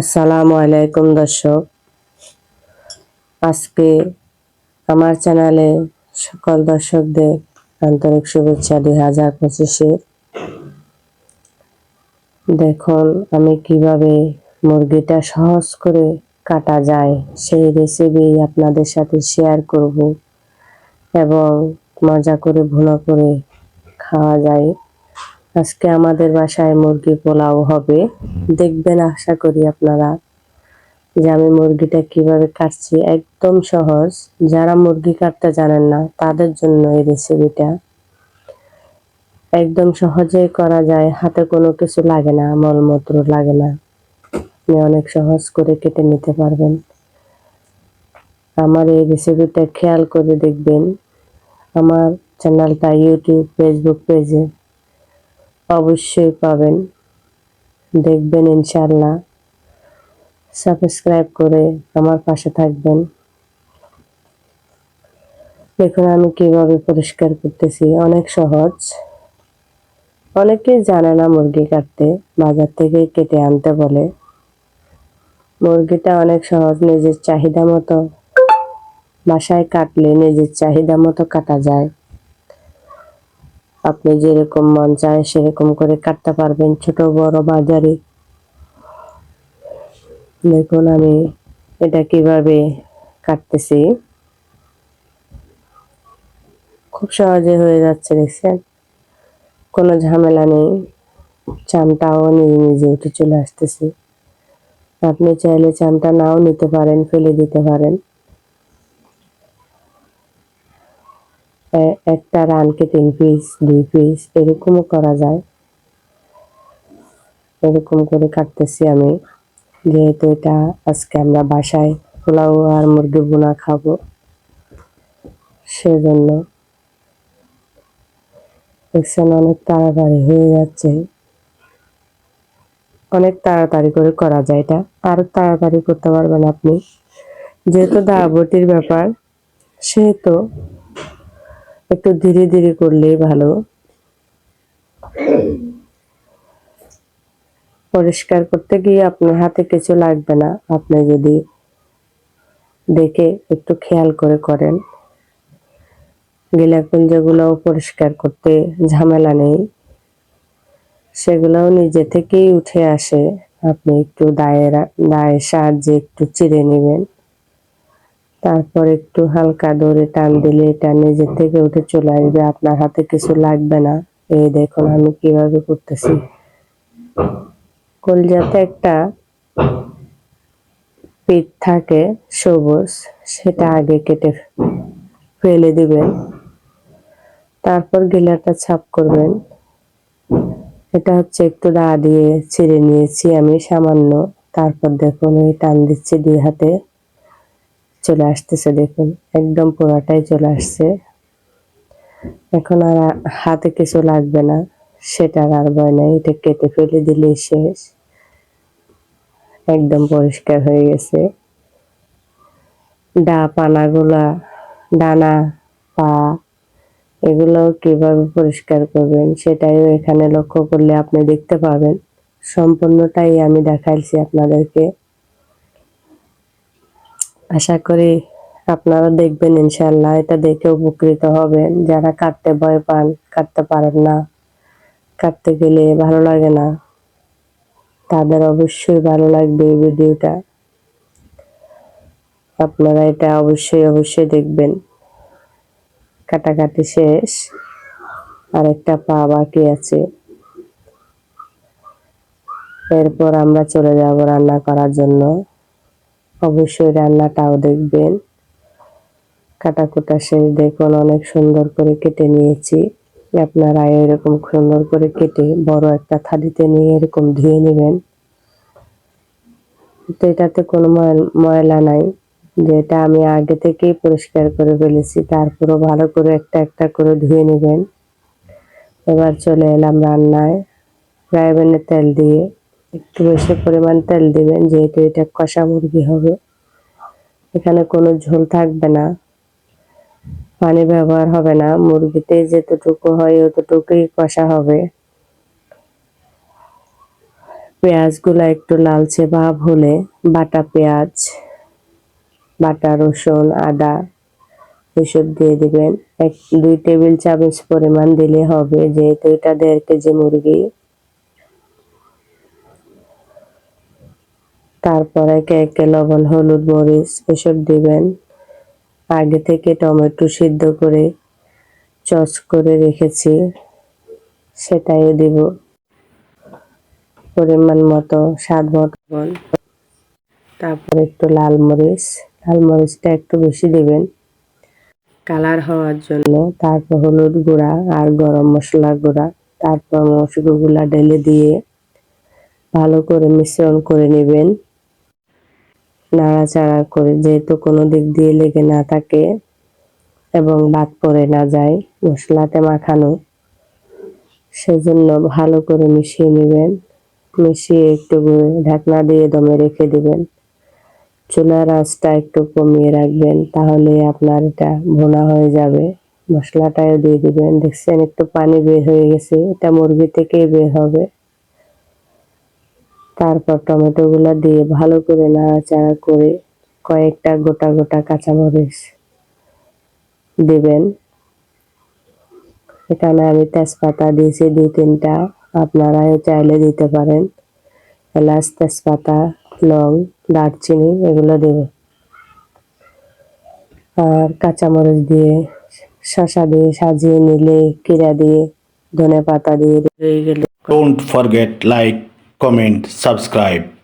আসসালামু আলাইকুম, দর্শক। আজকে আমার চ্যানেলে সকল দর্শকদের আন্তরিক শুভেচ্ছা দুই হাজার পঁচিশে। দেখুন, আমি কীভাবে মুরগিটা সহজ করে কাটা যায়, সেই রেসিপি আপনাদের সাথে শেয়ার করব এবং মজা করে ভুনা করে খাওয়া যায়। আজকে আমাদের বাসায় মুরগি পোলাও হবে। দেখবেন, আশা করি আপনারা যে আমি মুরগিটা কীভাবে কাটছি। একদম সহজ। যারা মুরগি কাটতে জানেন না, তাদের জন্য এই রেসিপিটা একদম সহজেই করা যায়। হাতে কোনো কিছু লাগে না, মলমূত্র লাগে না। আপনি অনেক সহজ করে কেটে নিতে পারবেন। আমার এই রেসিপিটা খেয়াল করে দেখবেন। আমার চ্যানেলটা ইউটিউব ফেসবুক পেজে অবশ্যই পাবেন। দেখবেন ইনশাল্লাহ সাবস্ক্রাইব করে আমার পাশে থাকবেন। দেখুন আমি কীভাবে পরিষ্কার করতেছি। অনেক সহজ। অনেকেই জানে না মুরগি কাটতে। বাজার থেকে কেটে আনতে বলে। মুরগিটা অনেক সহজ, নিজের চাহিদা মতো। বাসায় কাটলে নিজের চাহিদা মতো কাটা যায়। আপনি যেরকম মন চায় সেরকম করে কাটতে পারবেন ছোট, বড়, বাজারে। দেখুন আমি এটা কীভাবে কাটতেছি। খুব সহজে হয়ে যাচ্ছে, দেখছেন? কোনো ঝামেলা নেই। চামটাও নিজে নিজে উঠে চলে আসতেছে। আপনি চাইলে চামটা নাও নিতে পারেন, ফেলে দিতে পারেন। একটা রানকে তিন পিস দুই পিস এরকমও করা যায়। এরকম করে কাটতেছি আমি। যেহেতু এটা আজকে আমরা বাসায় পোলাও আর মুরগি বোনা খাব, সেজন্য। দেখছেন অনেক তাড়াতাড়ি হয়ে যাচ্ছে। অনেক তাড়াতাড়ি করে করা যায় এটা। আরও তাড়াতাড়ি করতে পারবেন আপনি। যেহেতু দাবটির ব্যাপার, সেহেতু একটু ধীরে ধীরে করলেই ভালো। পরিষ্কার করতে গিয়ে আপনার হাতে কিছু লাগবে না। আপনি যদি দেখে একটু খেয়াল করে করেন। গিলাকুঞ্জগুলোও পরিষ্কার করতে ঝামেলা নেই। সেগুলোও নিজে থেকেই উঠে আসে। আপনি একটু দায়ের দায়ের সাহায্যে একটু চিড়ে নেবেন। তারপর একটু হালকা দৌড়ে টান দিলে এটা নিজের থেকে উঠে চলে আসবে, আপনার হাতে কিছু লাগবে না। এই দেখুন আমি কীভাবে করতেছি। কলজাতে একটা পিঠ থাকে সবুজ, সেটা আগে কেটে ফেলে দিবেন। তারপর গিলাটা ছাপ করবেন। এটা হচ্ছে একটু দা দিয়ে ছিঁড়ে নিয়েছি আমি সামান্য। তারপর দেখুন এই টান দিচ্ছি দুই হাতে। চলে আসতেছে দেখুন, একদম পুরাটাই চলে আসছে। এখন আর হাতে কিছু লাগবে না সেটার আর ভয় নাই, এটা কেটে ফেলে দিলেই শেষ। একদম পরিষ্কার হয়ে গেছে। ডা, পানাগুলা, ডানা, পা এগুলো কীভাবে পরিষ্কার করবেন সেটাইও এখানে লক্ষ্য করলে আপনি দেখতে পাবেন। সম্পূর্ণটাই আমি দেখাইছি আপনাদেরকে। আশা করি আপনারা দেখবেন ইনশাল্লাহ এটা দেখে উপকৃত হবেন। যারা কাটতে ভয় পান, কাটতে পারেন না। কাটতে গেলে ভালো লাগে না। তাদের অবশ্যই ভালো লাগবে এই ভিডিওটা। আপনারা এটা অবশ্যই অবশ্যই দেখবেন। কাটাকাটি শেষ। আর একটা পা বাকি আছে। এরপর আমরা চলে যাব রান্না করার জন্য। অবশ্যই রান্নাটাও দেখবেন। কাটাকুটা শেষ দেখুন, অনেক সুন্দর করে কেটে নিয়েছি। আপনারা এরকম সুন্দর করে কেটে বড় একটা থালিতে নিয়ে এরকম ধুয়ে নেবেন। তো এটাতে কোনো ময়লা নাই। যেটা আমি আগে থেকেই পরিষ্কার করে ফেলেছি, তারপরও ভালো করে একটা একটা করে ধুয়ে নেবেন। এবার চলে এলাম রান্নায়। ফ্রাইপ্যানে তেল দিয়ে একটু বেশি পরিমাণ তেল দিবেন, যেহেতু এটা কষা মুরগি হবে। এখানে কোনো ঝোল থাকবে না, পানি ব্যবহার হবে না, মুরগিতে যেতটুকু হয় অতটুকুই কষা হবে। পেঁয়াজগুলো একটু লালচে ভাব হলে বাটা পেঁয়াজ, বাটা রসুন, আদা, এসব দিয়ে দিবেন। এক, দুই টেবিল চামচ পরিমাণ দিলে হবে, যেহেতু এটা দেড় কেজি মুরগি। তারপরে একে একে লবণ, হলুদ, মরিচ, এসব দিবেন। আগে থেকে টমেটো সিদ্ধ করে চচ করে রেখেছি, সেটাই দিব। পরিমাণ মতো, স্বাদ মতো লবণ। তারপর একটু লাল মরিচ, লাল মরিচটা একটু বেশি দিবেন। কালার হওয়ার জন্য, তারপর হলুদ গুঁড়া আর গরম মশলা গুঁড়া। তারপর মশলাগুলা ঢেলে দিয়ে ভালো করে মিশ্রণ করে নেবেন। নাড়াচাড়া করে যেহেতু কোনো দিক দিয়ে লেগে না থাকে এবং বাদ পড়ে না যায়, মশলাতে মাখানো, সেজন্য ভালো করে মিশিয়ে নেবেন। মিশিয়ে একটু ঢাকনা দিয়ে দমে রেখে দিবেন। চুলার আঁচটা একটু কমিয়ে রাখবেন, তাহলে আপনার এটা ভোনা হয়ে যাবে। মশলাটাও দিয়ে দিবেন। দেখছেন একটু পানি বের হয়ে গেছে, এটা মুরগি থেকেই বের হবে। তারপর টমেটো গুলা দিয়ে ভালো করে নাড়াচাড়া করে কয়েকটা গোটা গোটা কাঁচামরিচ দিবেন। এখানে আমি তেজপাতা দিয়েছি দুই তিনটা। আপনারা চাইলে দিতে পারেন। এলাচ তেজপাতা লং দারচিনি এগুলো দেবে। আর কাঁচামরিচ দিয়ে শসা দিয়ে সাজিয়ে নিলে কিরা দিয়ে ধনে পাতা দিয়ে গেলে। Don't forget like, comment, subscribe.